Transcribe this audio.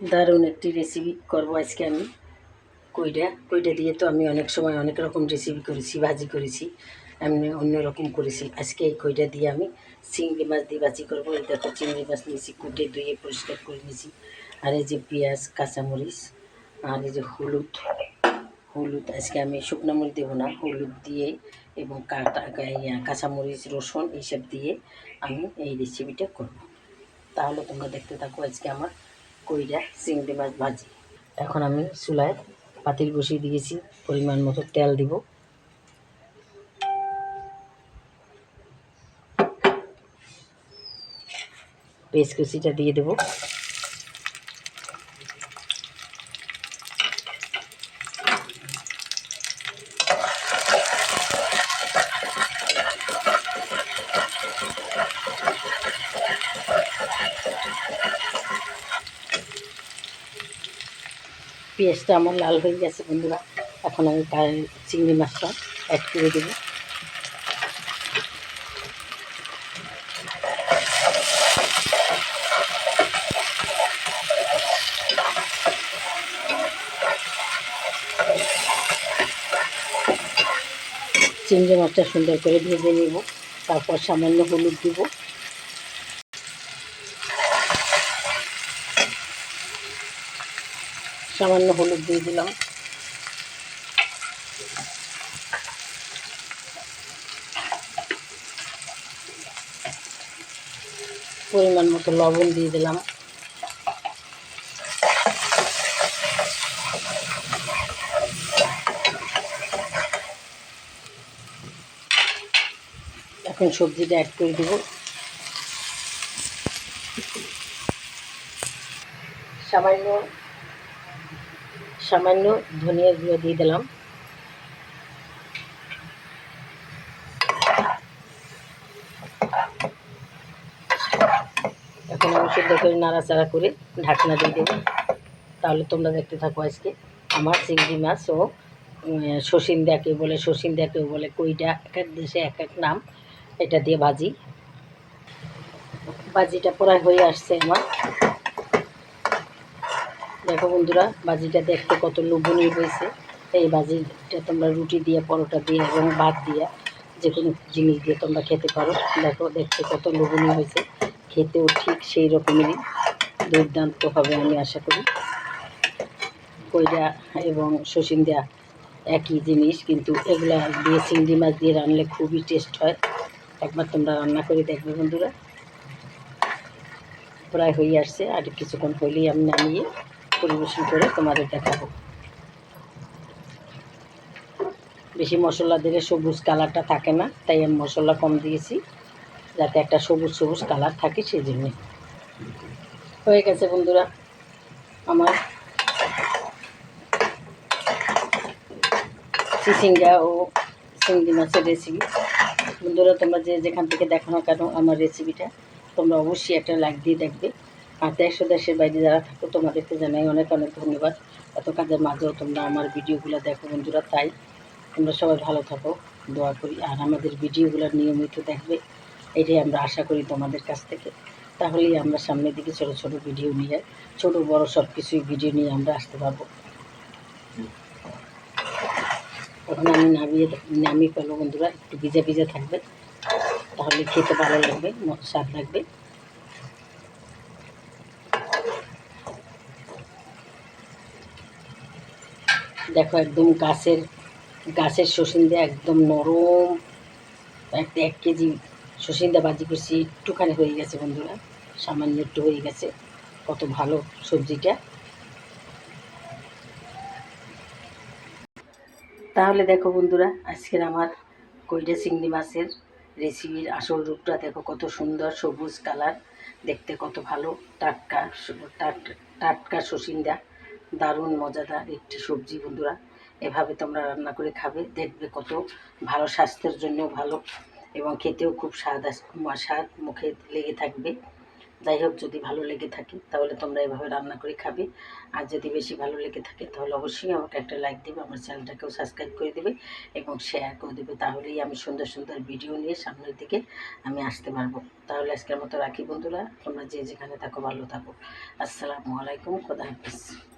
দারুণ একটি রেসিপি করব আজকে আমি। কইটা কইটা দিয়ে তো আমি অনেক সময় অনেক রকম রেসিপি করেছি, ভাজি করেছি আমি অন্য রকম করেছি। আজকে এই কইটা দিয়ে আমি চিংড়ি মাছ দিয়ে ভাজি করব। দেখো, চিংড়ি মাছ নিয়েছি, কুটে ধুয়ে পরিষ্কার করে নিয়েছি। আর এই যে পেঁয়াজ, কাঁচামরিচ, আর এই যে হলুদ হলুদ আজকে আমি শুকনো মরিচ দেবো না, হলুদ দিয়ে এবং কাটা কাঁচামরিচ, রসুন এইসব দিয়ে আমি এই রেসিপিটা করব। তাহলে তোমরা দেখতে থাকো আজকে আমার কইরা চিংড়ি মাছ ভাজি। এখন আমি চুলায় পাতিল বসিয়ে দিয়েছি, পরিমাণ মতো তেল দিব। পেঁয়াজ কুচিটা দিয়ে দেবো। পেঁয়াজটা আমার লাল হয়ে গেছে বন্ধুরা। এখন আমি চিংড়ি মাছটা অ্যাড করে দেবো। চিংড়ি মাছটা সুন্দর করে ভেজে নেব। তারপর সামান্য হলুদ দিব। সামান্য হলুদ দিয়ে দিলাম। পরিমাণ মতো লবণ দিয়ে দিলাম। এখন সবজিটা অ্যাড করে দেবো। সামান্য সামান্য ধনিয়া গুঁড়ো দিয়ে দিলাম। এখন আমি সুন্দর করে নাড়াচাড়া করে ঢাকনা দিয়ে দেবো। তাহলে তোমরা দেখতে থাকো আজকে আমার চিংড়ি মাছ ও শসিন্দাকে বলে শসিন্দাকেও বলে, কইটা এক এক দেশে এক এক নাম, এটা দিয়ে ভাজি। ভাজিটা প্রায় হয়ে আসছে আমার। দেখো বন্ধুরা ভাজিটা দেখতে কত লোভনীয় হয়েছে। এই ভাজিটা তোমরা রুটি দিয়ে, পরোটা দিয়ে এবং ভাত দিয়ে যে কোনো জিনিস দিয়ে তোমরা খেতে পারো। দেখো, দেখতে কত লোভনীয় হয়েছে। খেতেও ঠিক সেই রকমেরই দুর্দান্ত হবে আমি আশা করি। কইরা এবং শসিন্দা একই জিনিস, কিন্তু এগুলা দিয়ে চিংড়ি মাছ দিয়ে রানলে খুবই টেস্ট হয়। একবার তোমরা রান্না করে দেখবে বন্ধুরা। প্রায় হয়ে আসছে, আর কিছুক্ষণ হলেই আমি নামিয়ে পরিবেশন করে তোমাদের দেখাবো। বেশি মশলা দিলে সবুজ কালারটা থাকে না, তাই আমি মশলা কম দিয়েছি, যাতে একটা সবুজ সবুজ কালার থাকে সেই জন্যে হয়ে গেছে বন্ধুরা, আমার চিচিঙ্গা ও চিংড়ি মাছের রেসিপি বন্ধুরা, তোমরা যে যেখান থেকে দেখো না কেন আমার রেসিপিটা তোমরা অবশ্যই একটা লাইক দিয়ে দেখবে। আর দেশ দেশের বাইরে যারা থাকো, তোমাদেরকে জানাই অনেক অনেক ধন্যবাদ। এত কাজের মাঝেও তোমরা আমার ভিডিওগুলো দেখো বন্ধুরা, তাই তোমরা সবাই ভালো থাকো, দোয়া করি। আর আমাদের ভিডিওগুলো নিয়মিত দেখবে, এটাই আমরা আশা করি তোমাদের কাছ থেকে। তাহলেই আমরা সামনের দিকে ছোটো ছোটো ভিডিও নিয়ে ছোটো বড় সব কিছুই ভিডিও নিয়ে আমরা আসতে পারব। তখন আমি নামিয়ে নামিয়ে ফেলব বন্ধুরা, একটু ভিজা ভিজা থাকবে, তাহলে খেতে ভালো লাগবে স্বাদ লাগবে। দেখো একদম গাছের গাছের শসিন্দা একদম নরম। একটা এক কেজি শসিন্দা বাজি করছি, একটুখানি হয়ে গেছে বন্ধুরা, সামান্য একটু হয়ে গেছে, কত ভালো সবজিটা। তাহলে দেখো বন্ধুরা, আজকের আমার কইটা চিংড়ি মাছের রেসিপির আসল রূপটা, দেখো কত সুন্দর সবুজ কালার, দেখতে কত ভালো, টাটকা টাটকা সসিন্দা দারুণ, মজাদার একটি সবজি বন্ধুরা। এভাবে তোমরা রান্না করে খাবে, দেখবে কত ভালো স্বাস্থ্যের জন্যও ভালো এবং খেতেও খুব স্বাদ স্বাদ মুখে লেগে থাকবে। যাই হোক, যদি ভালো লেগে থাকে, তাহলে তোমরা এভাবে রান্না করে খাবে। আর যদি বেশি ভালো লেগে থাকে, তাহলে অবশ্যই আমাকে একটা লাইক দেবে, আমার চ্যানেলটাকেও সাবস্ক্রাইব করে দেবে এবং শেয়ার করে দেবে। তাহলেই আমি সুন্দর সুন্দর ভিডিও নিয়ে সামনের দিকে আমি আসতে পারব। তাহলে আজকের মতো রাখি বন্ধুরা। তোমরা যে যেখানে থাকো, ভালো থাকো। আসসালামু আলাইকুম, খোদা হাফিজ।